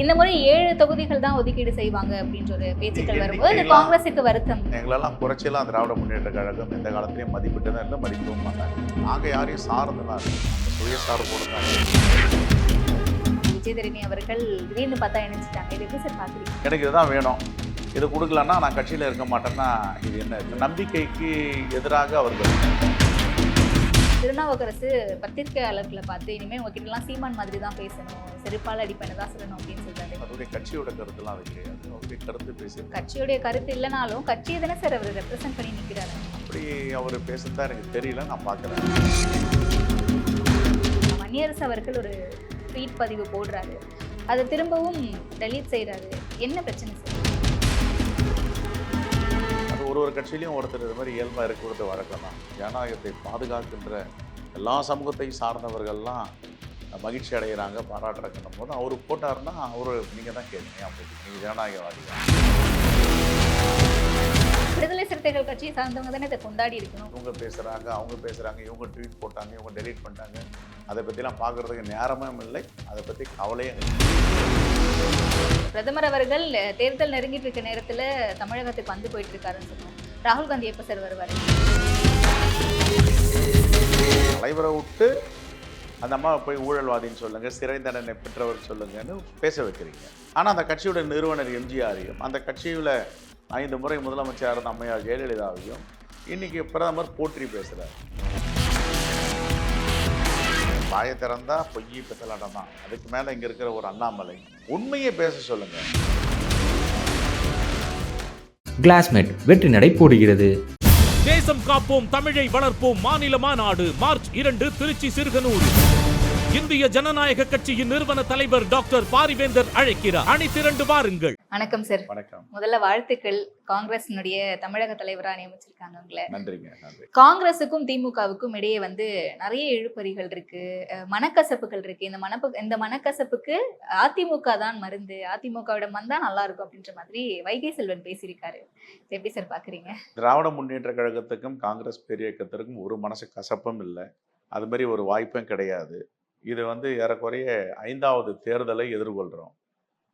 இந்த முறை ஏழு தொகுதிகள் தான் ஒதுக்கீடு செய்வாங்க அப்படின்ற ஒரு பேச்சுக்கள் வரும்போது காங்கிரஸுக்கு வருத்தம். எங்களெல்லாம் குறைச்செல்லாம் திராவிட முன்னேற்ற கழகம் எந்த காலத்திலையும் மதிப்பிட்டு தான் இல்லை மதிக்கவும் மாட்டாங்க. நாங்கள் யாரையும் சார்ந்துலாம் இல்லை. சுயசார்போடு தான். விஜயதரணி அவர்கள் திடீர்னு பார்த்தா இணைஞ்சிட்டாங்க. இது எப்படி சார் பாக்குறீங்க எனக்கு இதுதான் வேணும். இது கொடுக்கலன்னா நான் கட்சியில் இருக்க மாட்டேன்னா இது என்ன? இந்த நம்பிக்கைக்கு எதிராக அவர்கள் திருநாவுக்கரசு பத்திரிகையாளர்களை பார்த்து இனிமேல் உங்ககிட்ட எல்லாம் சீமான் மாதிரி தான் பேசணும். செருப்பால் அடிப்பேன்னு தான் சொல்லணும் அப்படின்னு சொல்றாரு. அவருடைய கட்சியோட கருத்துலாம் அது கிடையாது. அவருடைய கருத்து பேசி கட்சியுடைய கருத்து இல்லைனாலும் கட்சியை தானே சார் அவர் ரெப்ரசென்ட் பண்ணி நிற்கிறாரு அப்படி அவர் பேசுறதா எனக்கு தெரியல நான் பார்க்குறேன் மணியரசு அவர்கள் ஒரு ட்வீட் பதிவு போடுறாரு. அதை திரும்பவும் டெலீட் செய்றாரு. என்ன பிரச்சனை சார்? ஒரு ஒரு கட்சியிலையும் ஒருத்தர் இது மாதிரி இயல்பாக இருக்கிறது வழக்கம் தான். ஜனநாயகத்தை பாதுகாக்கின்ற எல்லா சமூகத்தை சார்ந்தவர்கள்லாம் மகிழ்ச்சி அடைகிறாங்க பாராட்டுறக்கணும் போது அவர் போட்டாருன்னா அவர் நீங்கள் தான் கேட்குறீங்க அப்படி நீங்கள் ஜனநாயகவாதி விடுதலை சிறுத்தைகள் கட்சியை சார்ந்தவங்க தானே இதை கொண்டாடி இருக்கணும். இவங்க பேசுகிறாங்க அவங்க பேசுகிறாங்க இவங்க ட்வீட் போட்டாங்க இவங்க டெலீட் பண்ணிட்டாங்க. அதை பற்றிலாம் பார்க்குறதுக்கு நேரமும் இல்லை. அதை பற்றி கவலையும் பிரதமர் அவர்கள் தேர்தல் நெருங்கிட்டு இருக்க நேரத்துல தமிழகத்துக்கு வந்து போயிட்டு இருக்காருன்னு சொன்னோம். ராகுல் காந்தி எப்ப சார் வருவாரு? தலைவரை விட்டு அந்த அம்மா போய் ஊழல்வாதின்னு சொல்லுங்க சிறை தண்டனை பெற்றவர் சொல்லுங்கன்னு பேச வைக்கிறீங்க. ஆனால் அந்த கட்சியோட நிறுவனர் எம்ஜிஆரையும் அந்த கட்சியில் ஐந்து முறை முதலமைச்சராக இருந்த அம்மையார் ஜெயலலிதாவையும் இன்னைக்கு பிரதமர் போற்றி பேசுகிறார் வாயை திறந்தா பொய் பித்தலாட்டம் தான் அதுக்கு மேலே இங்கே இருக்கிற ஒரு அண்ணாமலை உண்மையை பேச சொல்லுங்க. கிளாஸ்மேட் வெற்றி நடை போடுகிறது. தேசம் காப்போம் தமிழை வளர்ப்போம் மாநில மாநாடு மார்ச் இரண்டு திருச்சி சிறுகனூர். இந்திய ஜனநாயக கட்சியின் நிறுவன தலைவர் டாக்டர் பாரிவேந்தர் அழைக்கிறார். அணி திரண்டு வாருங்கள். வணக்கம் சார் வணக்கம். முதல்ல வாழ்த்துக்கள். காங்கிரஸினுடைய தமிழக தலைவரா நியமிச்சிருக்காங்க உங்களை. நன்றிங்க நன்றி. காங்கிரஸுக்கும் திமுகவுக்கும் இடையே வந்து நிறைய இழுபறிகள் இருக்கு. மனக்கசப்புகள் இருக்கு. இந்த மனப்பு இந்த மனக்கசப்புக்கு அதிமுக தான் மருந்து. அதிமுகவிடம் வந்தா நல்லா இருக்கும் அப்படின்ற மாதிரி வைகை செல்வன் பேசியிருக்காரு. எப்படி சார் பாக்குறீங்க? திராவிட முன்னேற்ற கழகத்துக்கும் காங்கிரஸ் பேரியக்கத்திற்கும் ஒரு மனசு கசப்பும் இல்லை. அது மாதிரி ஒரு வாய்ப்பும் கிடையாது. இது வந்து ஏறக்குறைய ஐந்தாவது தேர்தலை எதிர்கொள்கிறோம்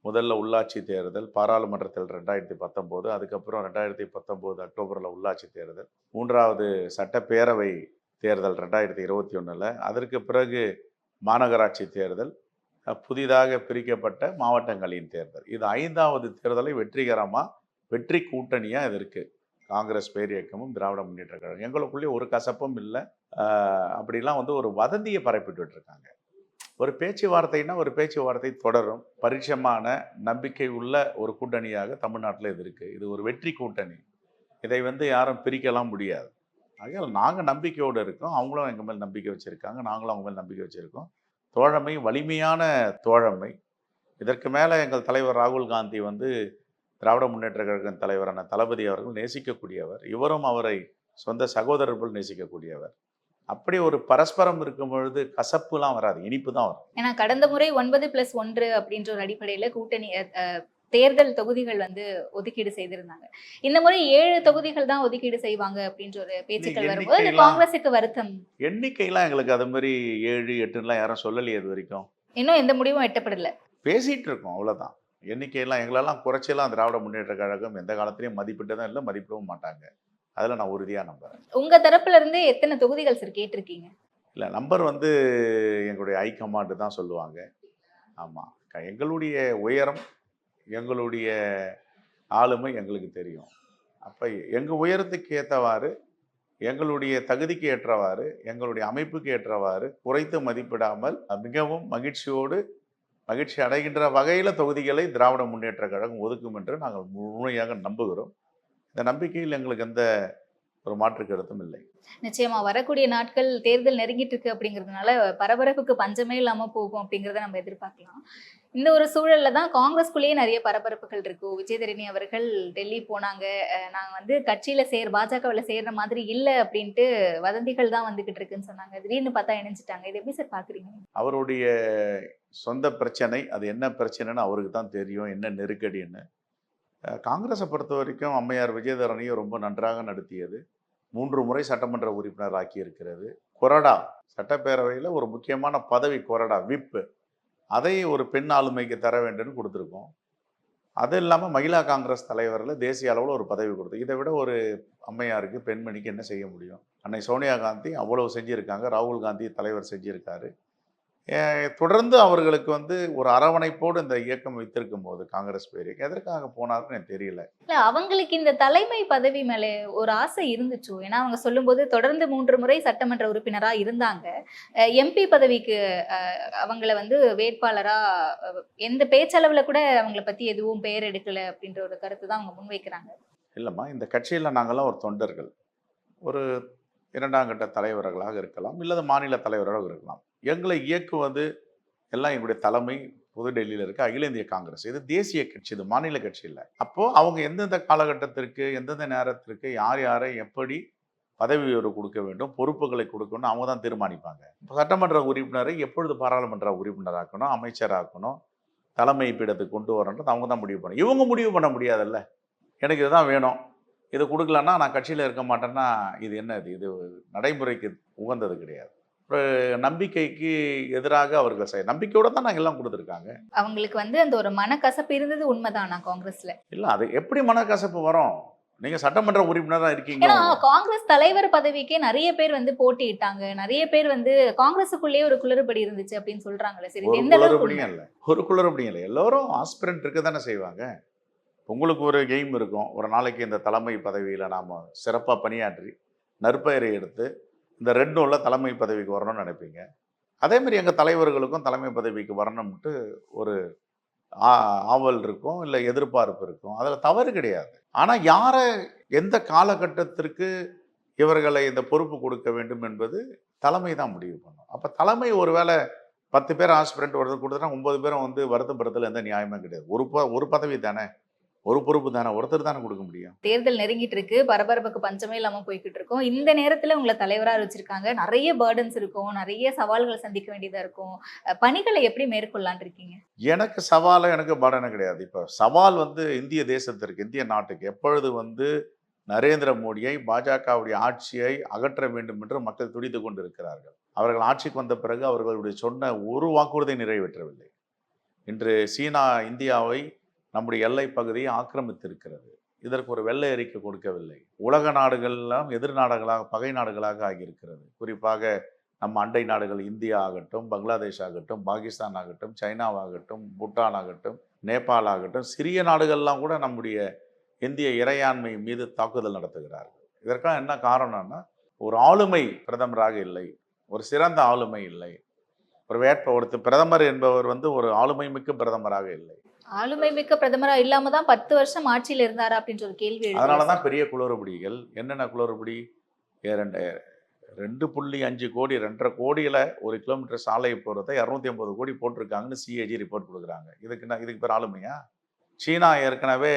முதல்ல உள்ளாட்சி தேர்தல் பாராளுமன்றத்தில் ரெண்டாயிரத்தி பத்தொம்போது அதுக்கப்புறம் ரெண்டாயிரத்தி பத்தொம்போது அக்டோபரில் உள்ளாட்சி தேர்தல் மூன்றாவது சட்டப்பேரவை தேர்தல் ரெண்டாயிரத்தி இருபத்தி ஒன்றில் அதற்கு பிறகு மாநகராட்சி தேர்தல் புதிதாக பிரிக்கப்பட்ட மாவட்டங்களின் தேர்தல். இது ஐந்தாவது தேர்தலை வெற்றிகரமாக வெற்றி கூட்டணியாக இது இருக்குது காங்கிரஸ் பேரியக்கமும் திராவிட முன்னேற்ற கழகம். எங்களுக்குள்ளே ஒரு கசப்பும் இல்லை. அப்படிலாம் வந்து ஒரு வதந்தியை பரப்பிட்டு இருக்காங்க ஒரு பேச்சுவார்த்தைன்னா ஒரு பேச்சுவார்த்தை தொடரும். பரிட்சமான நம்பிக்கை உள்ள ஒரு கூட்டணியாக தமிழ்நாட்டில் இது இருக்குது இது ஒரு வெற்றி கூட்டணி. இதை வந்து யாரும் பிரிக்கலாம் முடியாது. ஆகையால் நாங்கள் நம்பிக்கையோடு இருக்கோம். அவங்களும் எங்கள் மேல் நம்பிக்கை வச்சுருக்காங்க. நாங்களும் அவங்க மேல் நம்பிக்கை வச்சுருக்கோம். தோழமை வலிமையான தோழமை. இதற்கு மேலே எங்கள் தலைவர் ராகுல் காந்தி வந்து திராவிட முன்னேற்ற கழகம் தலைவரான தளபதி அவர்கள் நேசிக்கக்கூடியவர். இவரும் அவரை சொந்த சகோதரர் போல் நேசிக்கக்கூடியவர். அப்படி ஒரு பரஸ்பரம் இருக்கும் பொழுது கசப்புலாம் வராது இனிப்பு தான் வரும். ஏன்னா கடந்த முறை ஒன்பது பிளஸ் ஒன்று அப்படின்ற ஒரு அடிப்படையில கூட்டணி தேர்தல் தொகுதிகள் வந்து ஒதுக்கீடு செய்திருந்தாங்க. இந்த முறை ஏழு தொகுதிகள் தான் ஒதுக்கீடு செய்வாங்க அப்படின்ற ஒரு பேச்சுக்கள் வரும்போது காங்கிரஸுக்கு வருத்தம். எண்ணிக்கைலாம் எங்களுக்கு அது மாதிரி ஏழு எட்டுலாம் யாரும் சொல்லலையே இது வரைக்கும். இன்னும் எந்த முடிவும் எட்டப்படல. பேசிகிட்டு இருக்கோம் அவ்வளோதான் எண்ணிக்கையெல்லாம் எங்களெல்லாம் குறைச்செல்லாம் திராவிட முன்னேற்ற கழகம் எந்த காலத்திலையும் மதிப்பிட்டு தான் இல்லை மதிப்பிடவும் மாட்டாங்க. அதில் நான் உறுதியாக நம்புறேன். உங்க தரப்புல இருந்து எத்தனை தொகுதிகள் சார் கேட்டிருக்கீங்க? இல்லை நம்பர் வந்து எங்களுடைய ஹைகமாண்டு தான் சொல்லுவாங்க. ஆமாம் எங்களுடைய உயரம் எங்களுடைய ஆளுமை எங்களுக்கு தெரியும். அப்போ எங்கள் உயரத்துக்கு ஏற்றவாறு எங்களுடைய தகுதிக்கு ஏற்றவாறு எங்களுடைய அமைப்புக்கு ஏற்றவாறு குறைத்து மதிப்பிடாமல் மிகவும் மகிழ்ச்சியோடு மகிழ்ச்சி அடைகின்ற வகையில் தொகுதிகளை திராவிட முன்னேற்ற கழகம் ஒதுக்கும் என்று நாங்கள் முழுமையாக நம்புகிறோம். இந்த நம்பிக்கையில் எங்களுக்கு எந்த ஒரு மாற்று கருத்தும் இல்லை. நிச்சயமா வரக்கூடிய நாட்கள் தேர்தல் நெருங்கிட்டு இருக்கு அப்படிங்கிறதுனால பரபரப்புக்கு பஞ்சமே இல்லாம போகும் அப்படிங்கறத நம்ம எதிர்பார்க்கலாம். இந்த ஒரு சூழல்ல தான் காங்கிரஸ்குள்ளேயே நிறைய பரபரப்புகள் இருக்கு. விஜயதரணி அவர்கள் டெல்லி போனாங்க. நாங்க வந்து கட்சியில சேர் பாஜகவில் சேர்ற மாதிரி இல்ல அப்படின்ட்டு வதந்திகள் தான் வந்துகிட்டு இருக்குன்னு சொன்னாங்க. திடீர்னு பார்த்தா இணைஞ்சிட்டாங்க. இது எப்படி சார் பாக்குறீங்க அவருடைய சொந்த பிரச்சனை அது என்ன பிரச்சனைன்னு அவருக்கு தான் தெரியும். என்ன நெருக்கடின்னு. காங்கிரஸை பொறுத்த வரைக்கும் அம்மையார் விஜயதரணியும் ரொம்ப நன்றாக நடத்தியது. மூன்று முறை சட்டமன்ற உறுப்பினர் ஆக்கி இருக்கிறது கொறடா சட்டப்பேரவையில் ஒரு முக்கியமான பதவி கொறடா விப்பு. அதை ஒரு பெண் ஆளுமைக்கு தர வேண்டும்னு கொடுத்துருக்கோம். அது இல்லாமல் மகிழா காங்கிரஸ் தலைவரில் தேசிய அளவில் ஒரு பதவி கொடுத்து இதை விட ஒரு அம்மையாருக்கு பெண்மணிக்கு என்ன செய்ய முடியும்? அன்னை சோனியா காந்தி அவ்வளவு செஞ்சுருக்காங்க. ராகுல் காந்தி தலைவர் செஞ்சுருக்காரு. தொடர்ந்து அவர்களுக்கு வந்து ஒரு அரவணைப்போடு இந்த இயக்கம் வைத்திருக்கும் போது காங்கிரஸ் பேர் எதற்காக போனாருன்னு எனக்கு தெரியல. இல்ல அவங்களுக்கு இந்த தலைமை பதவி மேல ஒரு ஆசை இருந்துச்சோ. ஏன்னா அவங்க சொல்லும்போது தொடர்ந்து மூன்று முறை சட்டமன்ற உறுப்பினரா இருந்தாங்க. எம்பி பதவிக்கு அவங்கள வந்து வேட்பாளரா அஹ், எந்த பேச்சளவுல கூட அவங்கள பத்தி எதுவும் பெயர் எடுக்கல அப்படின்ற ஒரு கருத்து தான் அவங்க முன்வைக்கிறாங்க. இல்லைம்மா இந்த கட்சியில் நாங்கள்லாம் ஒரு தொண்டர்கள். ஒரு இரண்டாம் கட்ட தலைவர்களாக இருக்கலாம் இல்லது மாநில தலைவராக இருக்கலாம். எங்களை இயக்குவது எல்லாம் எங்களுடைய தலைமை புதுடெல்லியில் இருக்க. அகில இந்திய காங்கிரஸ். இது தேசிய கட்சி இது மாநில கட்சி இல்லை. அப்போது அவங்க எந்தெந்த காலகட்டத்திற்கு எந்தெந்த நேரத்திற்கு யார் யாரை எப்படி பதவி உயர்வு கொடுக்க வேண்டும் பொறுப்புகளை கொடுக்கணும் அவங்க தான் தீர்மானிப்பாங்க. இப்போ சட்டமன்ற உறுப்பினரை எப்பொழுது பாராளுமன்ற உறுப்பினராக்கணும் அமைச்சராக்கணும் தலைமை பீடத்துக்கு கொண்டு வரன்றது அவங்க தான் முடிவு பண்ணணும் இவங்க முடிவு பண்ண முடியாதுல்ல. எனக்கு இதுதான் வேணும். இதை கொடுக்கலன்னா நான் கட்சியில் இருக்க மாட்டேன்னா இது என்ன இது? இது நடைமுறைக்கு உகந்தது கிடையாது. நம்பிக்கைக்கு எதிராக அவர்கள் செய்ய நம்பிக்கையோட தான் நாங்கள் எல்லாம் கொடுத்துருக்காங்க. அவங்களுக்கு வந்து அந்த ஒரு மனக்கசப்பு இருந்தது உண்மைதானா காங்கிரஸ்ல. இல்லை அது எப்படி மனக்கசப்பு வரும்? நீங்கள் சட்டமன்ற உறுப்பினராக இருக்கீங்க ஏன்னா காங்கிரஸ் தலைவர் பதவிக்கே நிறைய பேர் வந்து போட்டியிட்டாங்க. நிறைய பேர் வந்து காங்கிரஸுக்குள்ளேயே ஒரு குளறுபடி இருந்துச்சு அப்படின்னு சொல்றாங்களே சரி எந்த? குளறுபடியும் இல்லை. ஒரு குளறுபடியும் இல்லை. எல்லோரும் ஆஸ்பிரண்ட் இருக்க தானே செய்வாங்க. உங்களுக்கு ஒரு எய்ம் இருக்கும். ஒரு நாளைக்கு இந்த தலைமை பதவியில் நாம் சிறப்பாக பணியாற்றி நற்பெயரை எடுத்து இந்த ரெட் நூலில் தலைமை பதவிக்கு வரணும்னு நினைப்பீங்க. அதே மாதிரி எங்கள் தலைவர்களுக்கும் தலைமை பதவிக்கு வரணும்ட்டு ஒரு ஆவல் இருக்கும் இல்லை எதிர்பார்ப்பு இருக்கும். அதில் தவறு கிடையாது. ஆனால் யாரை எந்த காலகட்டத்திற்கு இவர்களை இந்த பொறுப்பு கொடுக்க வேண்டும் என்பது தலைமை தான் முடிவு பண்ணும். அப்போ தலைமை ஒருவேளை பத்து பேர் ஆஸ்பிரண்ட் ஒருத்தர் கொடுத்தா ஒன்பது பேரும் வந்து வருத்தப்படுறதுல எந்த நியாயமும் கிடையாது. ஒரு ப ஒரு பதவி தானே. ஒரு பொறுப்பு தானே ஒருத்தர் தானே கொடுக்க முடியும். தேர்தல் நெருங்கிட்டு இருக்கு பரபரப்புக்கு பஞ்சமே இல்லாம போய்கிட்டு இருக்கோம் இந்த நேரத்துல உங்களை தலைவரா வச்சிருக்காங்க. நிறைய பேர்டன்ஸ் இருக்கும் நிறைய சவால்களை சந்திக்க வேண்டியதா இருக்கும். பணிகளை எப்படி மேற்கொள்ளலான் இருக்கீங்க? எனக்கு சவாலும் எனக்கு படனு கிடையாது. இப்போ சவால் வந்து இந்திய தேசத்திற்கு இந்திய நாட்டுக்கு. எப்பொழுது வந்து நரேந்திர மோடியை பாஜகவுடைய ஆட்சியை அகற்ற வேண்டும் என்று மக்கள் துடித்து கொண்டு இருக்கிறார்கள் அவர்கள் ஆட்சிக்கு வந்த பிறகு அவர்களுடைய சொன்ன ஒரு வாக்குறுதியை நிறைவேற்றவில்லை. இன்று சீனா இந்தியாவை நம்முடைய எல்லை பகுதியை ஆக்கிரமித்திருக்கிறது. இதற்கு ஒரு வெள்ளை அறிக்கை கொடுக்கவில்லை. உலக நாடுகளெல்லாம் எதிர் நாடுகளாக பகை நாடுகளாக ஆகியிருக்கிறது. குறிப்பாக நம்ம அண்டை நாடுகள் இந்தியா ஆகட்டும் பங்களாதேஷ் ஆகட்டும் பாகிஸ்தான் ஆகட்டும் சைனாவாகட்டும் பூட்டான் ஆகட்டும் நேபாள் ஆகட்டும் சிறிய நாடுகள்லாம் கூட நம்முடைய இந்திய இறையாண்மை மீது தாக்குதல் நடத்துகிறார்கள். இதற்காக என்ன காரணம்னா ஒரு ஆளுமை பிரதமராக இல்லை ஒரு சிறந்த ஆளுமை இல்லை. ஒரு வேட்ப ஒருத்தர் பிரதமர் என்பவர் வந்து ஒரு ஆளுமை மிக்க பிரதமராக இல்லை. ஆளுமை மிக்க பிரதமரா இல்லாம தான் பத்து வருஷம் ஆட்சியில இருந்தாரா அப்படின்ற ஒரு கேள்வி. அதனால தான் பெரிய குளறுபடிகள். என்னென்ன குளறுபடி? ரெண்டு ரெண்டு புள்ளி அஞ்சு கோடி ரெண்டரை கோடியில் ஒரு கிலோமீட்டர் சாலை போகிறத இரநூத்தி ஐம்பது கோடி போட்டிருக்காங்கன்னு சிஏஜி ரிப்போர்ட் கொடுக்குறாங்க. இதுக்கு என்ன இதுக்கு பேர் ஆளுமையா? சீனா ஏற்கனவே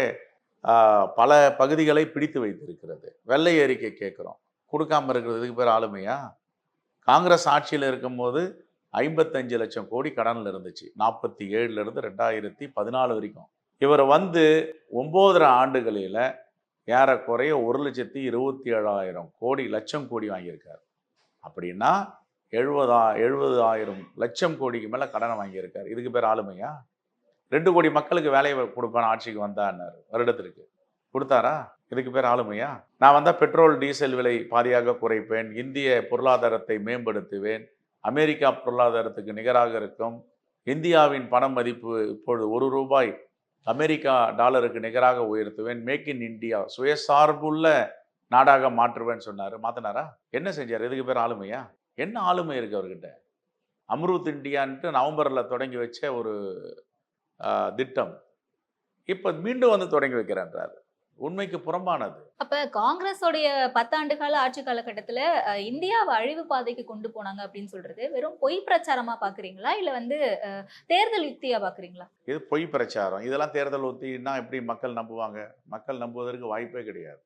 பல பகுதிகளை பிடித்து வைத்திருக்கிறது. வெள்ளை அறிக்கை கேட்குறோம். கொடுக்காம இருக்கிறது இதுக்கு பேர் ஆளுமையா? காங்கிரஸ் ஆட்சியில் இருக்கும்போது ஐம்பத்தஞ்சு லட்சம் கோடி கடனில் இருந்துச்சு. நாற்பத்தி ஏழுலேருந்து ரெண்டாயிரத்தி பதினாலு வரைக்கும். இவர் வந்து ஒம்போதரை ஆண்டுகளில் ஏறக்குறைய ஒரு லட்சத்தி இருபத்தி ஏழாயிரம் கோடி லட்சம் கோடி வாங்கியிருக்கார். அப்படின்னா எழுபதா எழுபதாயிரம் லட்சம் கோடிக்கு மேலே கடனை வாங்கியிருக்கார். இதுக்கு பேர் ஆளுமையா? ரெண்டு கோடி மக்களுக்கு வேலையை கொடுப்பேன் ஆட்சிக்கு வந்தான்னாரு வருடத்திற்கு. கொடுத்தாரா? இதுக்கு பேர் ஆளுமையா? நான் வந்தால் பெட்ரோல் டீசல் விலை பாதியாக குறைப்பேன். இந்திய பொருளாதாரத்தை மேம்படுத்துவேன். அமெரிக்கா பொருளாதாரத்துக்கு நிகராக இருக்கும். இந்தியாவின் பண மதிப்பு இப்பொழுது ஒரு ரூபாய் அமெரிக்கா டாலருக்கு நிகராக உயர்த்துவேன். மேக் இன் இந்தியா சுயசார்புள்ள நாடாக மாற்றுவேன்னு சொன்னார். மாத்தினாரா? என்ன செஞ்சார்? இதுக்கு பேர் ஆளுமையா? என்ன ஆளுமை இருக்கு அவர்கிட்ட? அம்ருத் இந்தியான்ட்டு நவம்பரில் தொடங்கி வச்ச ஒரு திட்டம். இப்போ மீண்டும் வந்து தொடங்கி வைக்கிறேன்றார். உண்மைக்கு புறம்பானது. அப்ப காங்கிரஸோடைய பத்தாண்டு கால ஆட்சி காலகட்டத்துல இந்தியாவை அழிவு பாதைக்கு கொண்டு போனாங்க அப்படின்னு சொல்றது வெறும் பொய் பிரச்சாரமா பாக்குறீங்களா? இல்ல வந்து தேர்தல் யுக்தியா பாக்குறீங்களா? இது பொய் பிரச்சாரம். இதெல்லாம் தேர்தல் ஒத்தினா எப்படி மக்கள் நம்புவாங்க? மக்கள் நம்புவதற்கு வாய்ப்பே கிடையாது.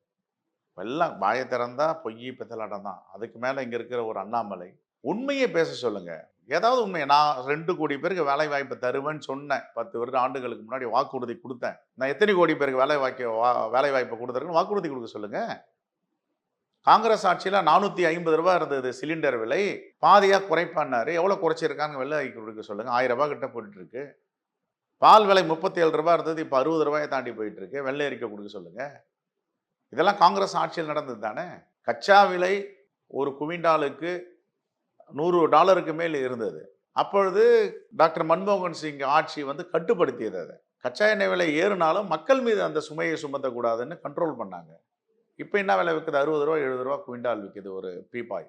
எல்லாம் வாயை திறந்தா பொய் பித்தலாட்டம் தான். அதுக்கு மேலே இங்கே இருக்கிற ஒரு அண்ணாமலை உண்மையை பேச சொல்லுங்க. ஏதாவது உண்மை. நான் ரெண்டு கோடி பேருக்கு வேலை வாய்ப்பு தருவேன்னு சொன்னேன். பத்து வருட ஆண்டுகளுக்கு முன்னாடி வாக்குறுதி கொடுத்தேன். நான் எத்தனை கோடி பேருக்கு வேலை வாய்க்க வா வேலை வாய்ப்பு கொடுத்துருக்குன்னு வாக்குறுதி கொடுக்க சொல்லுங்க. காங்கிரஸ் ஆட்சியில் நானூற்றி ஐம்பது ரூபா இருந்தது சிலிண்டர் விலை. பாதியாக குறைப்பான்னாரு. எவ்வளோ குறைச்சிருக்காங்க வெள்ளை கொடுக்க சொல்லுங்கள் ஆயிரம் ரூபாய் கிட்ட போயிட்டு இருக்கு பால் விலை முப்பத்தி ஏழு ரூபா இருந்தது. இப்போ அறுபது ரூபாயை தாண்டி போயிட்டு இருக்கு வெள்ளை அறிக்கை கொடுக்க சொல்லுங்க. இதெல்லாம் காங்கிரஸ் ஆட்சியில் நடந்தது தானே? கச்சா விலை ஒரு குவிண்டாலுக்கு நூறு டாலருக்கு மேல் இருந்தது. அப்பொழுது டாக்டர் மன்மோகன் சிங் ஆட்சி வந்து கட்டுப்படுத்தியது அதை. கச்சா எண்ணெய் விலை ஏறினாலும் மக்கள் மீது அந்த சுமையை சுமத்தக்கூடாதுன்னு கண்ட்ரோல் பண்ணாங்க. இப்போ என்ன விலை விற்குது அறுபது ரூபா எழுபது ரூபா குவிண்டால் விற்குது ஒரு பீப்பாய்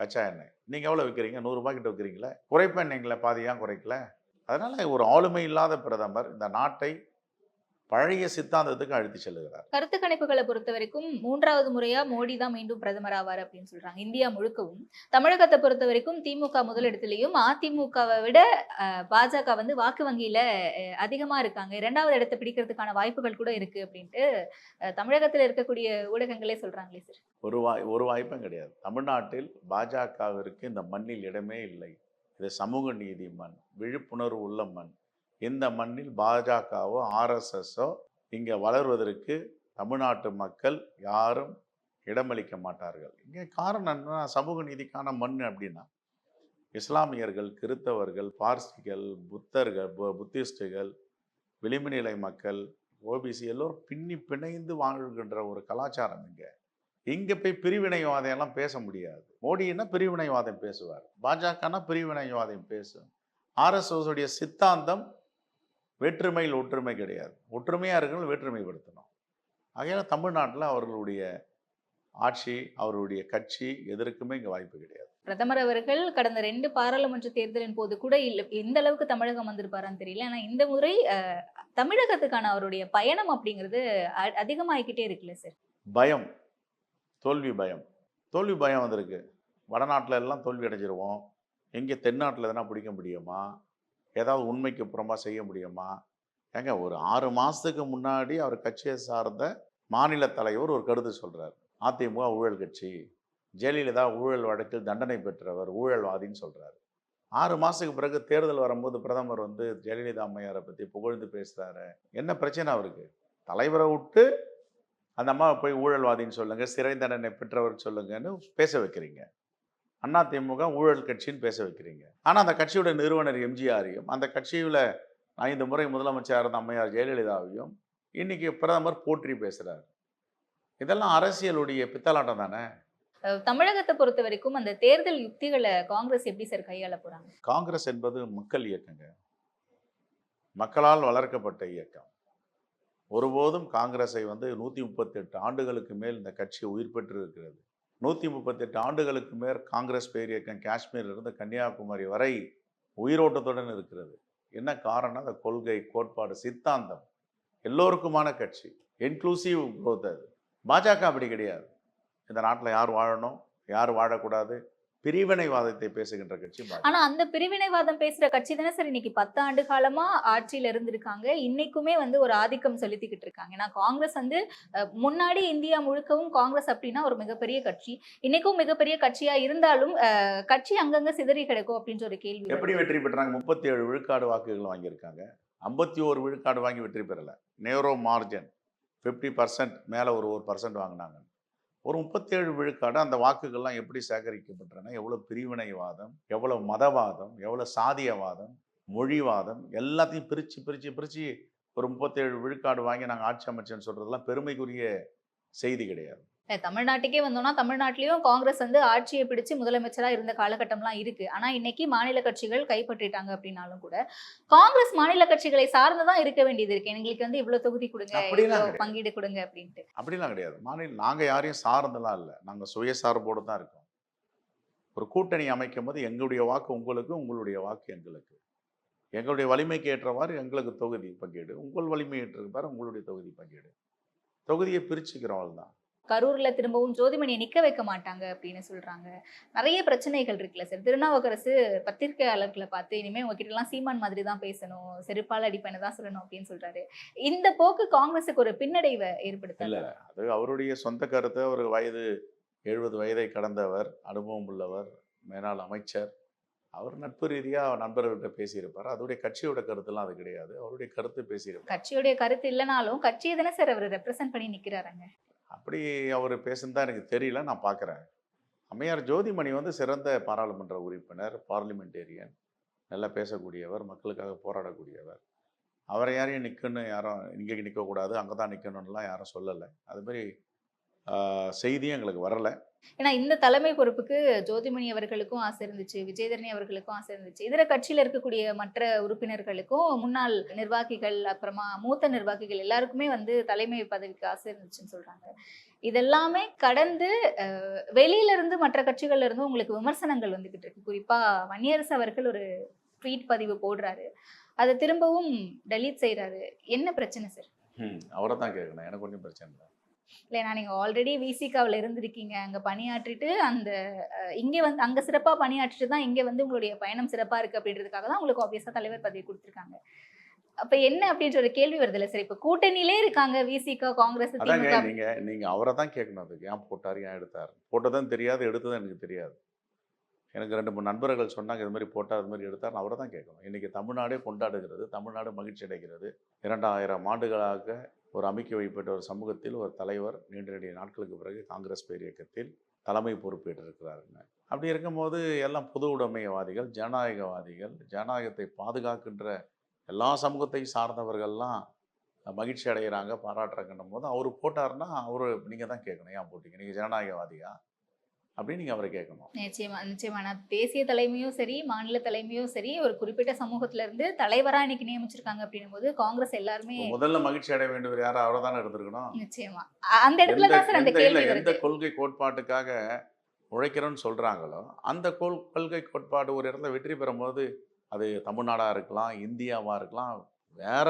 கச்சா எண்ணெய். நீங்கள் எவ்வளோ விற்கிறீங்க நூறுரூபா கிட்ட விற்கிறீங்களே குறைப்பேன் நீங்களே பாதி குறைக்கல? அதனால் ஒரு ஆளுமை இல்லாத பிரதமர் இந்த நாட்டை பழைய சித்தாந்தத்துக்கு அழைத்து செல்லுகிறார். கருத்து கணிப்புகளை பொறுத்த வரைக்கும் மூன்றாவது முறையா மோடி தான் மீண்டும் பிரதமர் ஆவார் அப்படின்னு சொல்றாங்க. இந்தியா முழுக்கவும். தமிழகத்தை பொறுத்த வரைக்கும் திமுக முதலிடத்திலையும் அதிமுகவை விட பாஜக வந்து வாக்கு வங்கியில அதிகமா இருக்காங்க. இரண்டாவது இடத்தை பிடிக்கிறதுக்கான வாய்ப்புகள் கூட இருக்கு அப்படின்ட்டு தமிழகத்துல இருக்கக்கூடிய ஊடகங்களே சொல்றாங்களே சார் ஒரு வாய் ஒரு வாய்ப்பும் கிடையாது. தமிழ்நாட்டில் பாஜகவிற்கு இந்த மண்ணில் இடமே இல்லை. இது சமூக நீதி மண் விழிப்புணர்வு உள்ள மண். இந்த மண்ணில் பாஜகவோ ஆர்எஸ்எஸ்ஸோ இங்கே வளர்வதற்கு தமிழ்நாட்டு மக்கள் யாரும் இடமளிக்க மாட்டார்கள். இங்கே காரணம் என்ன சமூக நீதிக்கான மண் அப்படின்னா இஸ்லாமியர்கள் கிறித்தவர்கள் பார்சிகள் புத்தர்கள் பு- புத்திஸ்டுகள் விளிம்புநிலை மக்கள் ஓபிசி எல்லோரும் பின்னி பிணைந்து வாழ்கின்ற ஒரு கலாச்சாரம் இங்கே. இங்கே போய் பிரிவினைவாதம் எல்லாம் பேச முடியாது. மோடின்னா பிரிவினைவாதம் பேசுவார்? பாஜகனா பிரிவினைவாதம் பேசும் ஆர்எஸ்எஸ் உடைய சித்தாந்தம் வேற்றுமையில் ஒற்றுமை கிடையாது. ஒற்றுமையாக இருக்கணும் வேற்றுமைப்படுத்தணும். ஆகையால் தமிழ்நாட்டில் அவர்களுடைய ஆட்சி அவருடைய கட்சி எதற்குமே இங்கே வாய்ப்பு கிடையாது. பிரதமர் அவர்கள் கடந்த ரெண்டு பாராளுமன்ற தேர்தலின் போது கூட இல்ல எந்த அளவுக்கு தமிழகம் வந்திருப்பாரான்னு தெரியல. ஆனா இந்த முறை தமிழகத்துக்கான அவருடைய பயணம் அப்படிங்கிறது அதிகமாகிக்கிட்டே இருக்குல்ல சார்? பயம். தோல்வி பயம். தோல்வி பயம் வந்திருக்கு. வடநாட்டில் எல்லாம் தோல்வி அடைஞ்சிருவோம். எங்கே தென்னாட்டில் எதனா பிடிக்க முடியுமா? ஏதாவது உண்மைக்கு புறமா செய்ய முடியுமா? ஏங்க ஒரு ஆறு மாதத்துக்கு முன்னாடி அவர் கட்சியை சார்ந்த மாநில தலைவர் ஒரு கருத்து சொல்கிறார் அதிமுக ஊழல் கட்சி ஜெயலலிதா ஊழல் வழக்கில் தண்டனை பெற்றவர் ஊழல்வாதின்னு சொல்கிறார் ஆறு மாதத்துக்கு பிறகு தேர்தல் வரும்போது பிரதமர் வந்து ஜெயலலிதா அம்மையாரை பற்றி புகழ்ந்து பேசுகிறாரு என்ன பிரச்சனை அவருக்கு? தலைவரை விட்டு அந்த அம்மாவை போய் ஊழல்வாதின்னு சொல்லுங்கள் சிறை தண்டனை பெற்றவர் சொல்லுங்கன்னு பேச வைக்கிறீங்க. அண்ணா திமுக ஊழல் கட்சின்னு பேச வைக்கிறீங்க. ஆனால் அந்த கட்சியோட நிறுவனர் எம்ஜிஆரையும் அந்த கட்சியில் ஐந்து முறை முதலமைச்சராக இருந்த அம்மையார் ஜெயலலிதாவையும் இன்னைக்கு பிரதமர் போற்றி பேசுறாரு. இதெல்லாம் அரசியலுடைய பித்தலாட்டம் தானே? தமிழகத்தை பொறுத்த வரைக்கும் அந்த தேர்தல் யுக்திகளை காங்கிரஸ் எப்படி சார் கையாள போறாங்க? காங்கிரஸ் என்பது மக்கள் இயக்கங்க. மக்களால் வளர்க்கப்பட்ட இயக்கம். ஒருபோதும் காங்கிரஸை வந்து நூற்றி முப்பத்தெட்டு ஆண்டுகளுக்கு மேல் இந்த கட்சி உயிர் பெற்று இருக்கிறது நூற்றி முப்பத்தெட்டு ஆண்டுகளுக்கு மேல் காங்கிரஸ் பேரியக்கம் காஷ்மீரிலிருந்து கன்னியாகுமரி வரை உயிரோட்டத்துடன் இருக்கிறது. என்ன காரணம்? அந்த கொள்கை கோட்பாடு சித்தாந்தம். எல்லோருக்குமான கட்சி. இன்க்ளூசிவ் குரோத் அது. பாஜக அப்படி கிடையாது. இந்த நாட்டில் யார் வாழணும்? யார் வாழக்கூடாது? பிரிவினைவாதத்தை பேசுகின்ற கட்சி ஆனா அந்த பிரிவினைவாதம் பேசுற கட்சி தானே சார் இன்னைக்கு பத்து ஆண்டு காலமா ஆட்சியில இருந்திருக்காங்க. இன்னைக்குமே வந்து ஒரு ஆதிக்கம் செலுத்திக்கிட்டு இருக்காங்க. ஏன்னா காங்கிரஸ் வந்து முன்னாடி இந்தியா முழுக்கவும் காங்கிரஸ் அப்படின்னா ஒரு மிகப்பெரிய கட்சி. இன்னைக்கும் மிகப்பெரிய கட்சியா இருந்தாலும் கட்சி அங்கங்க சிதறி கிடக்கும் அப்படின்ற ஒரு கேள்வி. எப்படி வெற்றி பெற்றாங்க? முப்பத்தி ஏழு விழுக்காடு வாக்குகள் வாங்கியிருக்காங்க. ஐம்பத்தி ஒரு விழுக்காடு வாங்கி வெற்றி பெறல. நேரோ மார்ஜின். ஃபிஃப்டி பர்சன்ட் மேலே ஒரு ஒரு பர்சன்ட் வாங்கினாங்க. ஒரு முப்பத்தேழு விழுக்காடு அந்த வாக்குகள்லாம் எப்படி சேகரிக்கப்பட்டன? எவ்வளோ பிரிவினைவாதம்? எவ்வளோ மதவாதம்? எவ்வளோ சாதியவாதம்? மொழிவாதம்? எல்லாத்தையும் பிரித்து பிரித்து பிரித்து ஒரு முப்பத்தேழு விழுக்காடு வாங்கி நாங்கள் ஆட்சி அமைச்சேன்னு சொல்கிறதெல்லாம் பெருமைக்குரிய செய்தி கிடையாது. தமிழ்நாட்டுக்கே வந்தோம்னா தமிழ்நாட்டிலயும் காங்கிரஸ் வந்து ஆட்சியை பிடிச்சு முதலமைச்சரா இருந்த காலகட்டம்லாம் இருக்கு. ஆனா இன்னைக்கு மாநில கட்சிகள் கைப்பற்றிட்டாங்க அப்படின்னாலும் கூட காங்கிரஸ் மாநில கட்சிகளை சார்ந்துதான் இருக்க வேண்டியது இருக்கு. எங்களுக்கு வந்து இவ்வளவு தொகுதி கொடுங்க. பங்கீடு கொடுங்க அப்படின்ட்டு. அப்படிலாம் கிடையாது. மாநில நாங்கள் யாரையும் சார்ந்தெல்லாம் இல்லை. நாங்கள் சுயசார்போடு தான் இருக்கோம். ஒரு கூட்டணி அமைக்கும் போது எங்களுடைய வாக்கு உங்களுக்கு உங்களுடைய வாக்கு எங்களுக்கு. எங்களுடைய வலிமைக்கு ஏற்றவாறு எங்களுக்கு தொகுதி பங்கீடு. உங்கள் வலிமை ஏற்றவாறு உங்களுடைய தொகுதி பங்கீடு. தொகுதியை பிரிச்சுக்கிறோம் தான் கரூர்ல திரும்பவும் ஜோதிமணியை நிக்க வைக்க மாட்டாங்க அப்படின்னு சொல்றாங்க. நிறைய பிரச்சனைகள் இருக்குல்ல சார். திருநாவுக்கரசு பத்திரிகையாளர்களை பார்த்து இனிமே உங்ககிட்ட எல்லாம் சீமான் மாதிரி தான் பேசணும் செருப்பால் அடிப்பேன்னு தான் சொல்லணும் அப்படின்னு சொல்றாரு. இந்த போக்கு காங்கிரஸுக்கு ஒரு பின்னடைவை ஏற்படுத்தல இல்ல. அது அவருடைய சொந்த கருத்து அவர் வயது எழுபது வயதை கடந்தவர் அனுபவம் உள்ளவர் மேலாள் அமைச்சர். அவர் நட்பு ரீதியாக நண்பர்கள்ட்ட பேசியிருப்பார். அதோடைய கட்சியோட கருத்துலாம் அது கிடையாது. அவருடைய கருத்து பேசியிருப்பார். கட்சியுடைய கருத்து இல்லைனாலும் கட்சியை தானே சார் அவர் ரெப்ரசென்ட் பண்ணி நிக்கிறாருங்க. அப்படி அவர் பேசுனதா எனக்கு தெரியல நான் பார்க்குறேன் அம்மையார் ஜோதிமணி வந்து சிறந்த பாராளுமன்ற உறுப்பினர் பார்லிமெண்டேரியன் நல்லா பேசக்கூடியவர் மக்களுக்காக போராடக்கூடியவர். அவரை யாரையும் நிற்கணும் யாரும் இங்கே நிற்கக்கூடாது அங்கே தான் நிற்கணும்லாம் யாரும் சொல்லலை. அதுமாரி செய்தியும் எங்களுக்கு வரலை. ஏன்னா இந்த தலைமை பொறுப்புக்கு ஜோதிமணி அவர்களுக்கும் ஆசை இருந்துச்சு விஜயதரணி அவர்களுக்கும் ஆசை இருந்துச்சு. இதர கட்சியில இருக்கக்கூடிய மற்ற உறுப்பினர்களுக்கும் முன்னாள் நிர்வாகிகள் அப்புறமா மூத்த நிர்வாகிகள் எல்லாருக்குமே வந்து தலைமை பதவிக்கு ஆசை இருந்துச்சுன்னு சொல்றாங்க. இதெல்லாமே கடந்து வெளியில இருந்து மற்ற கட்சிகள்ல இருந்து உங்களுக்கு விமர்சனங்கள் வந்துகிட்டு இருக்கு. குறிப்பா வன்னியரசு அவர்கள் ஒரு ட்வீட் பதிவு போடுறாரு. அதை திரும்பவும் டெலீட் செய்றாரு. என்ன பிரச்சனை சார்? அவரை தான் கேட்கணும் எனக்கு ஒன்றும் பிரச்சனை இல்லை. இல்லைனா நீங்கள் ஆல்ரெடி விசிகாவில் இருந்திருக்கீங்க. அங்கே பணியாற்றிட்டு அந்த இங்கே வந்து அங்கே சிறப்பாக பணியாற்றிட்டு தான் இங்கே வந்து உங்களுடைய பயணம் சிறப்பாக இருக்குது அப்படின்றதுக்காக தான் உங்களுக்கு ஆப்வியஸாக தலைவர் பதவி கொடுத்துருக்காங்க. அப்போ என்ன அப்படின்ற ஒரு கேள்வி வருதுல்ல சார் இப்போ கூட்டணியிலே இருக்காங்க விசிகா காங்கிரஸ் நீங்க நீங்க அவரை தான் கேட்கணும். அதுக்கு ஏன் போட்டார் ஏன் எடுத்தார் போட்டதும் தெரியாது எடுத்ததும் எனக்கு தெரியாது. எனக்கு ரெண்டு மூணு நண்பர்கள் சொன்னாங்க இது மாதிரி போட்டால் இது மாதிரி எடுத்தார் அவரை தான் கேட்கணும். இன்றைக்கி தமிழ்நாடே கொண்டாடுகிறது தமிழ்நாடு மகிழ்ச்சி அடைகிறது. இரண்டாயிரம் ஆண்டுகளாக ஒரு அமைக்க வைப்பட்ட ஒரு சமூகத்தில் ஒரு தலைவர் நீண்ட நெடிய நாட்களுக்கு பிறகு காங்கிரஸ் பேர் இயக்கத்தில் தலைமை பொறுப்பேற்றிருக்கிறாருங்க. அப்படி இருக்கும்போது எல்லாம் பொது உடைமைவாதிகள் ஜனநாயகவாதிகள் ஜனநாயகத்தை பாதுகாக்கின்ற எல்லா சமூகத்தை சார்ந்தவர்கள்லாம் மகிழ்ச்சி அடைகிறாங்க பாராட்டுறாங்கன்னும் போது அவர் போட்டாருன்னா அவர் நீங்கள் தான் கேட்கணும் ஏன் போட்டீங்க? நீங்கள் ஜனநாயகவாதியா? அப்படின்னு நீங்கள் அவரை கேட்கணும். நிச்சயமா நிச்சயமா. நான் தேசிய தலைமையும் சரி மாநில தலைமையும் சரி ஒரு குறிப்பிட்ட சமூகத்துல இருந்து தலைவரா இன்னைக்கு நியமிச்சிருக்காங்க அப்படின்னும் போது காங்கிரஸ் எல்லாருமே முதல்ல மகிழ்ச்சி அடைய வேண்டியவர் யாரும் அவரை தானே இருந்திருக்கணும் நிச்சயமா. அந்த இடத்துல தான் சார் அந்த கேள்வி எந்த கொள்கை கோட்பாட்டுக்காக உழைக்கிறோன்னு சொல்கிறாங்களோ அந்த கொள் கொள்கை கோட்பாடு ஒரு இடத்துல வெற்றி பெறும்போது அது தமிழ்நாடாக இருக்கலாம் இந்தியாவாக இருக்கலாம் வேற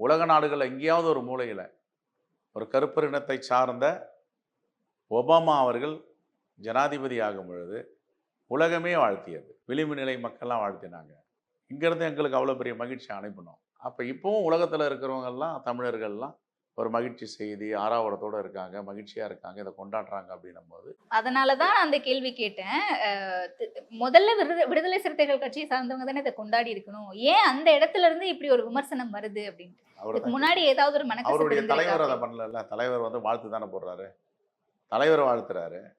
உலக நாடுகள் எங்கேயாவது ஒரு மூலையில் ஒரு கருப்பர் இனத்தை சார்ந்த ஒபாமா அவர்கள் ஜனாதிபதி ஆகும் பொழுது உலகமே வாழ்த்தியது. விளிம்பு நிலை மக்கள்லாம் வாழ்த்தினாங்க. இங்கேருந்து எங்களுக்கு அவ்வளோ பெரிய மகிழ்ச்சி அனுப்பணும் அப்போ இப்போவும் உலகத்தில் இருக்கிறவங்கெல்லாம் தமிழர்கள்லாம் ஒரு மகிழ்ச்சி செய்தி ஆறாவடத்தோடு இருக்காங்க மகிழ்ச்சியாக இருக்காங்க இதை கொண்டாடுறாங்க அப்படின்னும் போது அதனால தான் அந்த கேள்வி கேட்டேன். முதல்ல விடுத- விடுதலை சிறுத்தைகள் கட்சியை சார்ந்தவங்க தானே இதை கொண்டாடி இருக்கணும். ஏன் அந்த இடத்துல இருந்து இப்படி ஒரு விமர்சனம் வருது அப்படின்ட்டு? முன்னாடி ஏதாவது ஒரு மனக்கசப்பு அவருடைய தலைவர் அதை? பண்ணல தலைவர் வந்து வாழ்த்து தானே போடுறாரு. தலைவர் வாழ்த்துறாரு.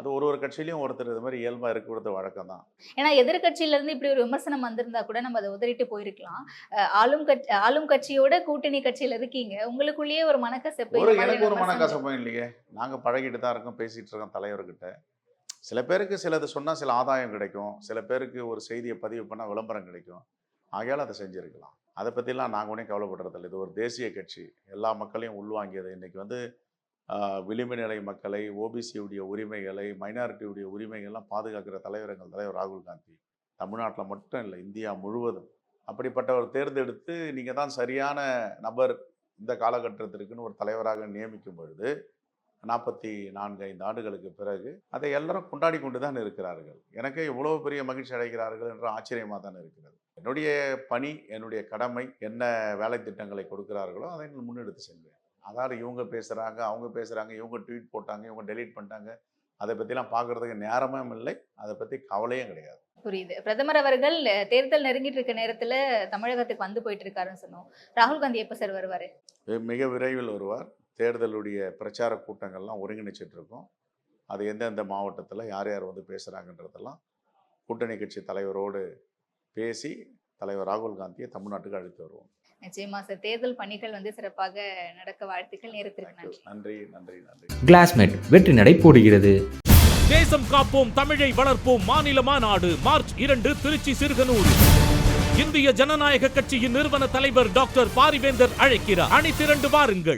அது ஒரு ஒரு கட்சியிலையும் ஒருத்தர் இது மாதிரி இயல்பாக இருக்கிறது வழக்கம் தான். ஏன்னா எதிர்கட்சியில இருந்து இப்படி ஒரு விமர்சனம் வந்திருந்தா கூட நம்ம அதை உதறிட்டு போயிருக்கலாம். ஆளும் கட்சி ஆளும் கட்சியோட கூட்டணி கட்சியில இருக்கீங்க. உங்களுக்குள்ளேயே ஒரு மனக்கசப்பு ஒரு எனக்கு ஒரு மனக்கசப்பும் இல்லையே. நாங்கள் பழகிட்டு தான் இருக்கோம் பேசிகிட்டு இருக்கோம் தலைவர்கிட்ட. சில பேருக்கு சிலது சொன்னால் சில ஆதாயம் கிடைக்கும். சில பேருக்கு ஒரு செய்தியை பதிவு பண்ணால் விளம்பரம் கிடைக்கும். ஆகையால் அதை செஞ்சுருக்கலாம். அதை பற்றிலாம் நாங்கள் ஒன்றும் கவலைப்படுறதில்ல. இது ஒரு தேசிய கட்சி. எல்லா மக்களையும் உள்வாங்கியது. இன்றைக்கி வந்து விளிம்பு நிலை மக்களை ஓபிசியுடைய உரிமைகளை மைனாரிட்டியுடைய உரிமைகள்லாம் பாதுகாக்கிற தலைவரங்கள் தலைவர் ராகுல் காந்தி. தமிழ்நாட்டில் மட்டும் இல்லை இந்தியா முழுவதும். அப்படிப்பட்டவர் தேர்ந்தெடுத்து நீங்கள் தான் சரியான நபர் இந்த காலகட்டத்திற்குன்னு ஒரு தலைவராக நியமிக்கும் பொழுது நாற்பத்தி நான்கு ஐந்து ஆண்டுகளுக்கு பிறகு அதை எல்லாரும் கொண்டாடி கொண்டு தான் இருக்கிறார்கள். எனக்கு இவ்வளவு பெரிய மகிழ்ச்சி அடைகிறார்கள் என்ற ஆச்சரியமாக தான் இருக்கிறது. என்னுடைய பணி என்னுடைய கடமை என்ன வேலை திட்டங்களை கொடுக்கிறார்களோ அதை நான் முன்னெடுத்து செல்வேன். அதாவது இவங்க பேசுகிறாங்க அவங்க பேசுகிறாங்க இவங்க ட்வீட் போட்டாங்க இவங்க டெலீட் பண்ணிட்டாங்க. அதை பற்றிலாம் பார்க்குறதுக்கு நேரமும் இல்லை. அதை பற்றி கவலையும் கிடையாது. புரியுது. பிரதமர் அவர்கள் தேர்தல் நெருங்கிட்டு இருக்க நேரத்துல தமிழகத்துக்கு வந்து போயிட்டு இருக்காருன்னு சொன்னோம். ராகுல் காந்தி எப்ப சார் வருவாரு? மிக விரைவில் வருவார். தேர்தலுடைய பிரச்சார கூட்டங்கள்லாம் ஒருங்கிணைச்சிட்டு இருக்கோம். அது எந்தெந்த மாவட்டத்தில் யார் யார் வந்து பேசுகிறாங்கன்றதெல்லாம் கூட்டணி கட்சி தலைவரோடு பேசி தலைவர் ராகுல் காந்தியை தமிழ்நாட்டுக்கு அழைத்து வருவோம். நிச்சயமா சார். தேர்தல் பணிகள் வந்து சிறப்பாக நடக்க வாழ்த்துக்கள் நேரத்திற்கு நன்றி. நன்றி நன்றி கிளாஸ்மேட் வெற்றி நடை போடுகிறது. தேசம் காப்போம் தமிழை வளர்ப்போம் மாநில மாநாடு மார்ச் இரண்டு திருச்சி சிறுகனூர். இந்திய ஜனநாயக கட்சியின் நிறுவன தலைவர் டாக்டர் பாரிவேந்தர் அழைக்கிறார். அணி திரண்டு வாருங்கள்.